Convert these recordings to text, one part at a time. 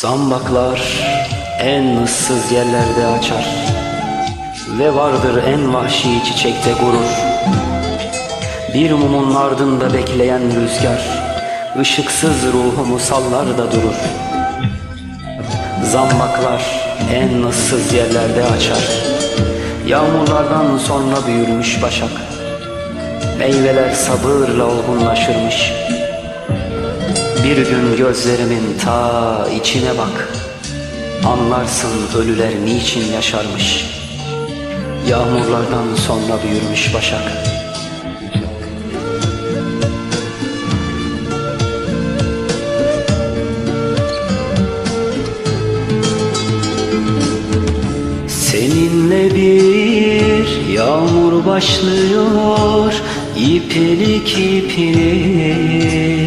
Zambaklar en ıssız yerlerde açar Ve vardır en vahşi çiçekte gurur. Bir mumun ardında bekleyen rüzgar ışıksız ruhumu sallar da durur. Zambaklar en ıssız yerlerde açar. Yağmurlardan sonra büyürmüş başak. Meyveler sabırla olgunlaşırmış bir gün gözlerimin ta içine bak. Anlarsın ölüler niçin yaşarmış. Yağmurlardan sonra büyürmüş başak. Seninle bir yağmur başlıyor İpilik ipilik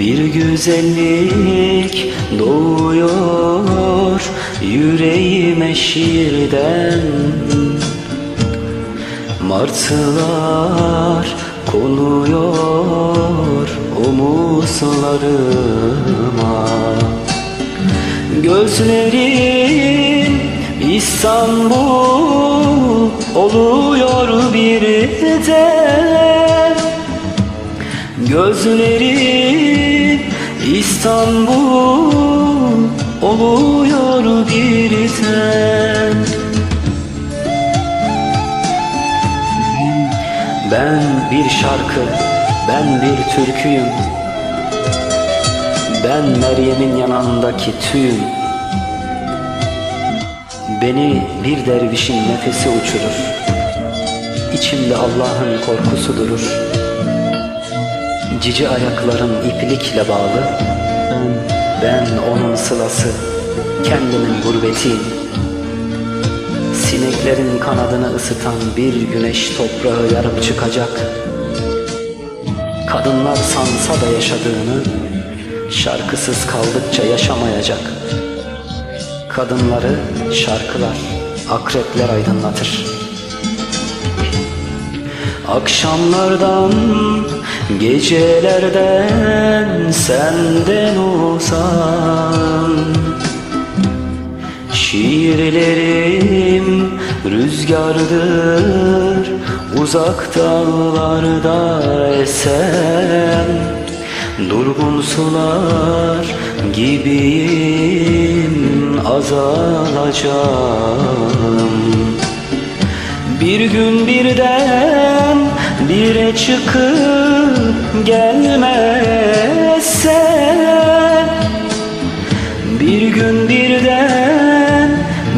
bir güzellik doğuyor yüreğime şiirden. Martılar konuyor omuzlarıma Gözlerin İstanbul oluyor birden Gözlerin İstanbul oluyor birden. Ben bir şarkı, ben bir türküyüm. Ben Meryem'in yanındaki tüyüm Beni bir dervişin nefesi uçurur. İçimde Allah'ın korkusu durur Cici ayaklarım iplikle bağlı. Ben onun sılası Kendimin gurbetiyim. Sineklerin kanadını ısıtan bir güneş toprağı yarıp çıkacak. Kadınlar sansa da yaşadığını Şarkısız kaldıkça yaşamayacak. Kadınları şarkılar, akrepler aydınlatır. Akşamlardan, gecelerden senden uzan Şiirlerim rüzgardır uzak dağlarda esen Durgun sular gibiyim azalacağım. Bir gün birden bire çıkıp gelmezsen Bir gün birden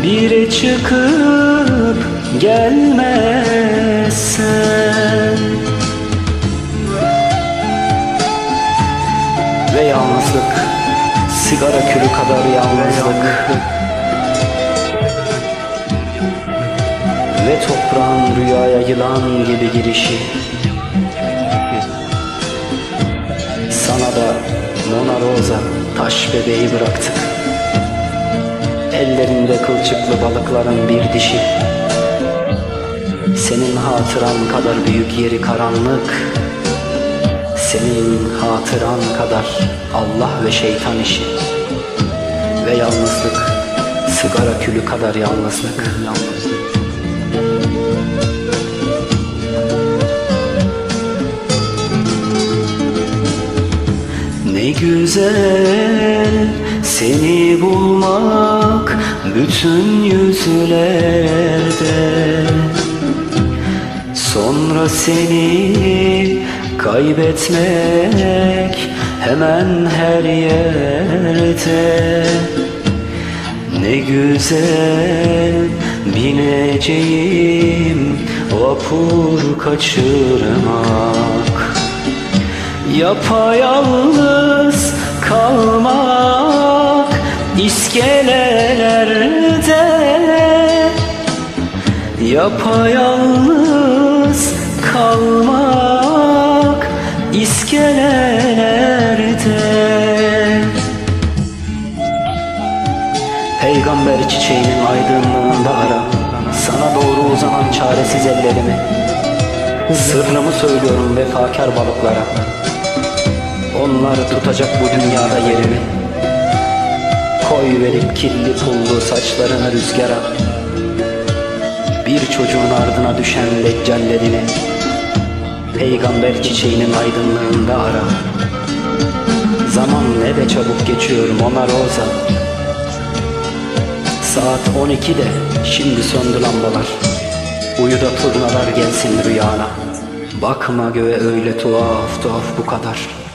bire çıkıp gelmezsen Ve yalnızlık sigara külü kadar yalnızlık. Ve toprağın rüyaya yılan gibi girişi Sana da Mona Rosa taş bebeği bıraktık Ellerinde kılçıklı balıkların bir dişi. Senin hatıran kadar büyük yeri karanlık. Senin hatıran kadar Allah ve şeytan işi. Ve yalnızlık sigara külü kadar yalnızlık. Yalnızlık Ne güzel seni bulmak bütün yüzlerde. Sonra seni kaybetmek hemen her yerde. Ne güzel bineceğim vapur kaçırmak Yapayalnız kalmak iskelelerde Yapayalnız kalmak iskelelerde Peygamber çiçeğinin aydınlığında ara Sana doğru uzanan çaresiz ellerimi Sırrımı söylüyorum vefakar balıklara Onlar tutacak bu dünyada yerimi Koy verip kirli pullu saçlarını rüzgara. Bir çocuğun ardına düşen deccallerini Peygamber çiçeğinin aydınlığında ara. Zaman ne de çabuk geçiyor Mona Rosa Saat 12'de şimdi söndü lambalar. Uyu da turnalar gelsin rüyana. Bakma göğe öyle tuhaf tuhaf bu kadar